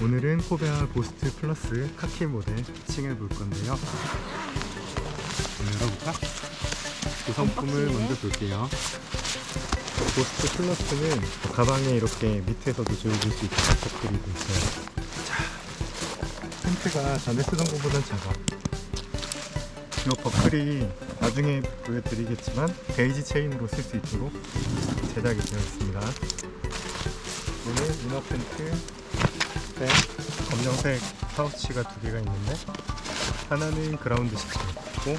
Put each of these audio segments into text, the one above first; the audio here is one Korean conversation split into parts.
오늘은 코베아 고스트 플러스 카키 모델 칭해 볼 건데요. 열어볼까? 구성품을 먼저 볼게요. 고스트 플러스는 가방에 이렇게 밑에서도 조여줄 수 있게 버클이 있어요. 자, 텐트가 전에 쓰던 것보단 작아. 이 버클이 나중에 보여드리겠지만 베이지 체인으로 쓸 수 있도록 제작이 되어 있습니다. 얘는 이너 텐트 네, 검정색 파우치가 두 개가 있는데 하나는 그라운드 시트고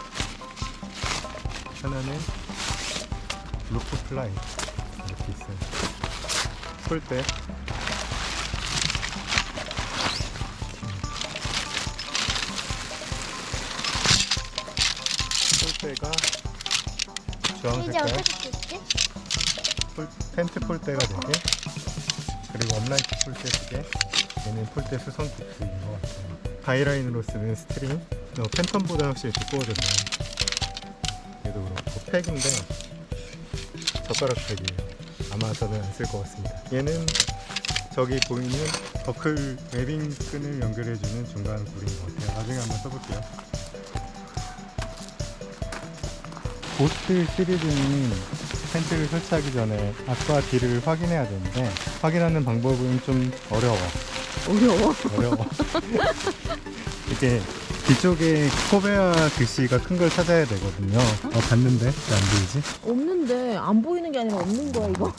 하나는 루프 플라이 이렇게 있어요. 폴대 폴대가 주황 이제 색깔 어떻게 됐지? 폴, 텐트 폴대가 4개 그리고 업라이트 폴대 2개 얘는 폴대 기프인 것 같아요 가이라인으로 쓰는 스트링. 어, 팬텀보다 확실히 두꺼워졌네요. 얘도 그렇고. 팩인데 젓가락 팩이에요. 아마 저는 안 쓸 것 같습니다. 얘는 저기 보이는 버클 웨빙 끈을 연결해주는 중간 굴인 것 같아요. 나중에 한번 써볼게요. 고스트 시리즈는 텐트를 설치하기 전에 앞과 뒤를 확인해야 되는데 확인하는 방법은 좀 어려워. 어려워. 어려워. 이게 뒤쪽에 코베아 글씨가 큰 걸 찾아야 되거든요. 어 봤는데 왜 안 보이지? 없는데 안 보이는 게 아니라 없는 거야 이거.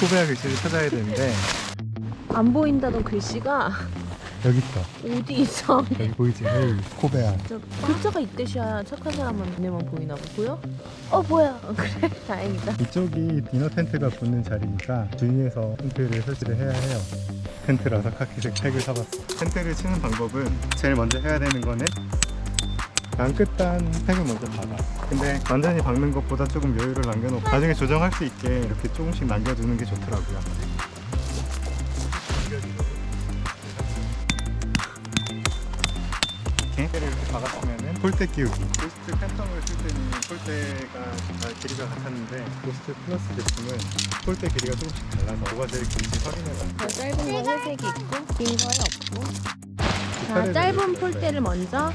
코베아 글씨를 찾아야 되는데 안 보인다던 글씨가 여기 있어. 어디 있어? 여기 보이지? 헤이 코베아. 저 글자가 있듯이야 착한 사람은 눈에만 보이나 보고요. 어 뭐야? 어, 그래 다행이다. 이쪽이 디너 텐트가 붙는 자리니까 주위에서 텐트를 설치를 해야 해요. 텐트라서 카키색 팩을 사봤어. 텐트를 치는 방법은 제일 먼저 해야 되는 거는 양 끝단 팩을 먼저 박아. 근데 완전히 박는 것보다 조금 여유를 남겨놓고 나중에 조정할 수 있게 이렇게 조금씩 남겨두는 게 좋더라고요. 이렇게 를 이렇게 박았으면은 폴대 끼우기. 고스트 팬텀을 쓸 때는 폴대가 다 길이가 같았는데 고스트 플러스 제품은 폴대 길이가 조금씩 달라서 뭐가 제일 긴지 확인해봐요. 자, 짧은 거 회색이 있고 긴 거에 없고. 자 짧은 폴대를 먼저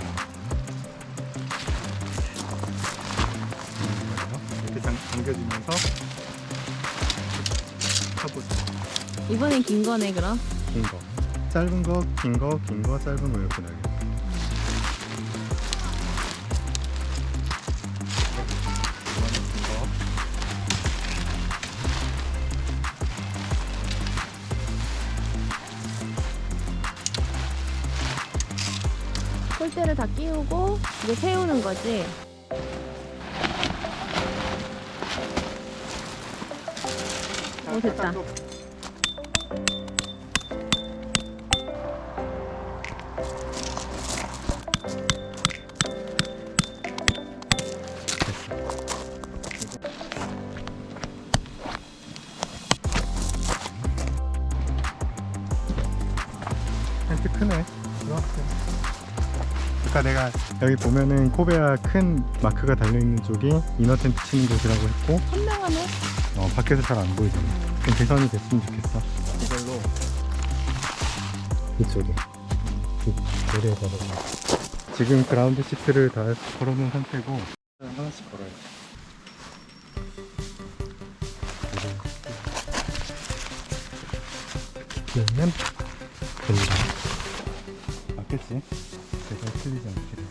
이렇게 당, 당겨지면서 쳐보세요. 이번엔 긴 거네 그럼. 긴 거. 짧은 거, 긴 거, 긴 거, 짧은 거 이렇게 나게. 폴대를 다 끼우고 이제 세우는 거지. 오, 됐다. 아까 내가 여기 보면은 코베아 큰 마크가 달려있는 쪽이 이너 텐트 치는 곳이라고 했고 선명하네. 어, 밖에서 잘 안 보이잖아. 좀 개선이 됐으면 좋겠어. 이걸로 이쪽에 내려가봐 지금 그라운드 시트를 다 걸어놓은 상태고 하나씩 걸어야 돼. 그러면 됩니다. 맞겠지? 제가 틀리지 않기를.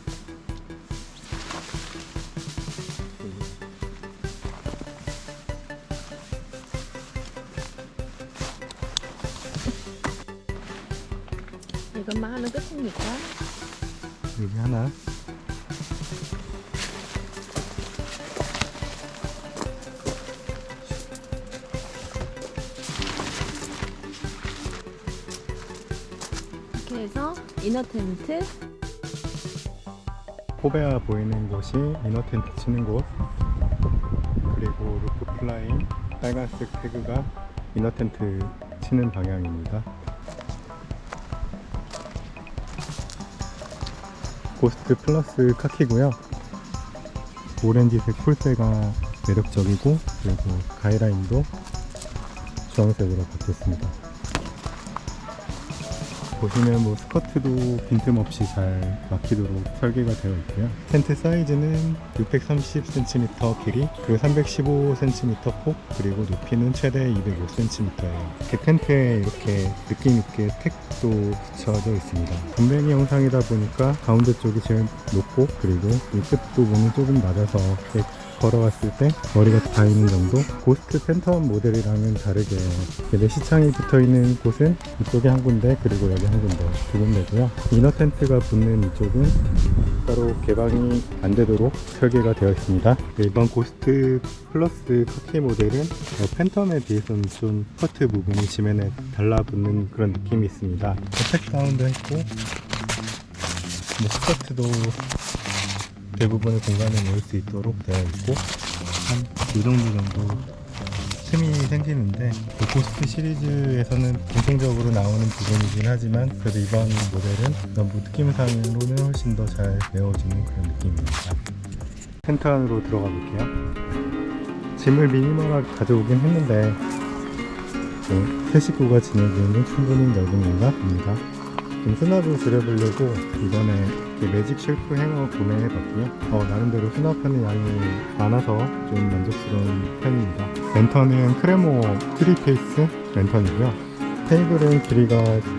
이것만 하면 끝입니까? 여기 하나. 이렇게 해서 이너 텐트 코베아 보이는 곳이 이너 텐트 치는 곳. 그리고 루프 플라인 빨간색 태그가 이너 텐트 치는 방향입니다. 고스트 플러스 카키고요. 오렌지색 폴대가 매력적이고 그리고 가이라인도 주황색으로 바뀌었습니다 보시면 뭐 스커트도 빈틈없이 잘 막히도록 설계가 되어 있고요. 텐트 사이즈는 630cm 길이, 그리고 315cm 폭, 그리고 높이는 최대 205cm예요. 이렇게 텐트에 이렇게 느낌 있게 택도 붙여져 있습니다. 분명히 영상이다 보니까 가운데 쪽이 제일 높고 그리고 이 끝 부분이 조금 낮아서 이렇게 걸어왔을 때 머리가 닿이는 정도? 고스트 팬텀 모델이랑은 다르게 이렇게 내 시창이 붙어있는 곳은 이쪽에 한 군데 그리고 여기 한 군데 두 군데고요. 이너 텐트가 붙는 이쪽은 따로 개방이 안 되도록 설계가 되어 있습니다. 네, 이번 고스트 플러스 커티 모델은 어, 팬텀에 비해서는 좀 커트 부분이 지면에 달라붙는 그런 느낌이 있습니다. 팩 다운도 했고 뭐 스커트도 대부분의 공간을 넣을 수 있도록 되어 있고 한 이 정도 정도 틈이 생기는데 그 고스트 시리즈에서는 공통적으로 나오는 부분이긴 하지만 그래도 이번 모델은 너무 느낌상으로는 훨씬 더 잘 메워지는 그런 느낌입니다. 텐트 안으로 들어가 볼게요. 짐을 미니멀하게 가져오긴 했는데 뭐, 세 식구가 지내기에는 충분히 넓은 공간입니다 좀 수납을 줄여보려고 이번에 매직 쉘프 행어 구매해봤고요. 어, 나름대로 수납하는 양이 많아서 좀 만족스러운 편입니다. 랜턴은 크레모 3페이스 랜턴이고요. 테이블은 길이가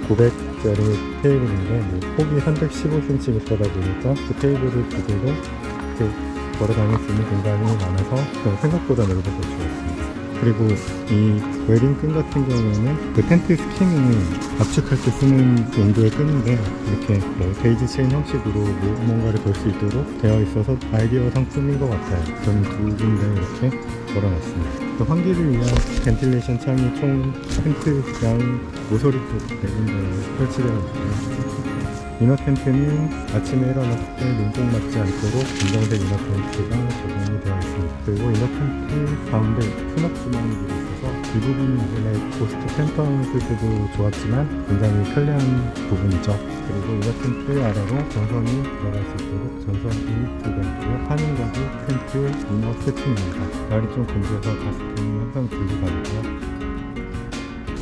900짜리 테이블인데 뭐 폭이 315cm다 보니까 그 테이블을 두개로 이렇게 걸어 다닐 수 있는 공간이 많아서 어, 생각보다 넓어서 좋았습니다. 그리고 이 웨딩 끈 같은 경우에는 그 텐트 스킨을 압축할 때 쓰는 용도의 끈인데 이렇게 뭐 베이지 체인 형식으로 뭐 뭔가를 걸 수 있도록 되어 있어서 아이디어 상품인 것 같아요. 저는 두 군데 이렇게 걸어놨습니다. 또 환기를 위한 벤틸레이션 창이 총 텐트 양 모서리 쪽 네 군데 설치되어 있고요. 이너 텐트는 아침에 일어났을 때 눈동 맞지 않도록 검정색 이너 텐트가 적용이 되어 있습니다. 그리고 이너 텐트 가운데 수납 주머니들이 있어서 이 부분은 이번에 고스트 쓸 때도 좋았지만 굉장히 편리한 부분이죠. 그리고 이너 텐트 아래로 전선이 들어갈 수 있도록 전선이 두개 있고요. 파는가구 텐트 이너 세팅입니다. 날이 좀 건조해서 가스통이 항상 들고 다니고요.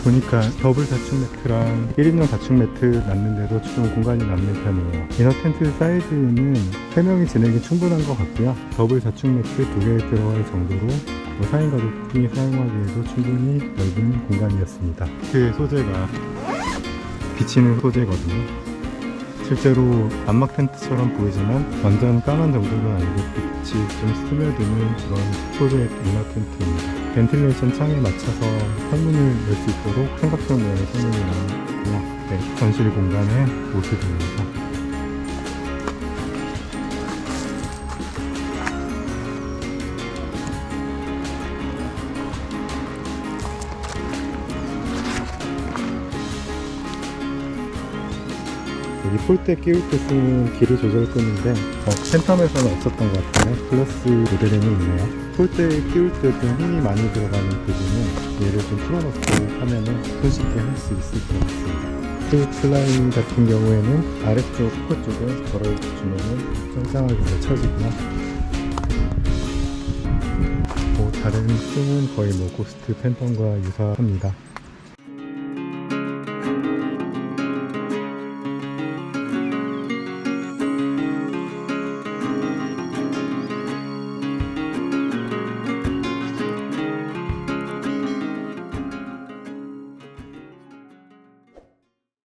보니까 더블 다축 매트랑 1인용 다축 매트 놨는데도 좀 공간이 남는 편이에요. 이너 텐트 사이즈는 3명이 지내기 충분한 것 같고요. 더블 다축 매트 2개 들어갈 정도로 뭐 4인 가족이 사용하기에도 충분히 넓은 공간이었습니다. 그 소재가 비치는 소재거든요. 실제로 암막 텐트처럼 보이지만 완전 까만 정도는 아니고 빛이 좀 스며드는 그런 소재의 이너 텐트입니다. 벤틸레이션 창에 맞춰서 창문을 열 수 있도록 삼각형 모양의 창문이 나오고요. 네, 전실 공간의 모습입니다. 여기 폴대 끼울 때 쓰는 길이 조절끈인데 어, 팬텀에서는 없었던 것 같아요. 플러스 모델에는 있네요. 폴대 끼울 때 좀 힘이 많이 들어가는 부분은 얘를 좀 풀어놓고 하면은 손쉽게 할 수 있을 것 같습니다. 그 플라인 같은 경우에는 아래쪽 코어 쪽에 걸어주면은 짱짱하게 잘 쳐지고요. 뭐 다른 층은 거의 뭐 고스트 팬텀과 유사합니다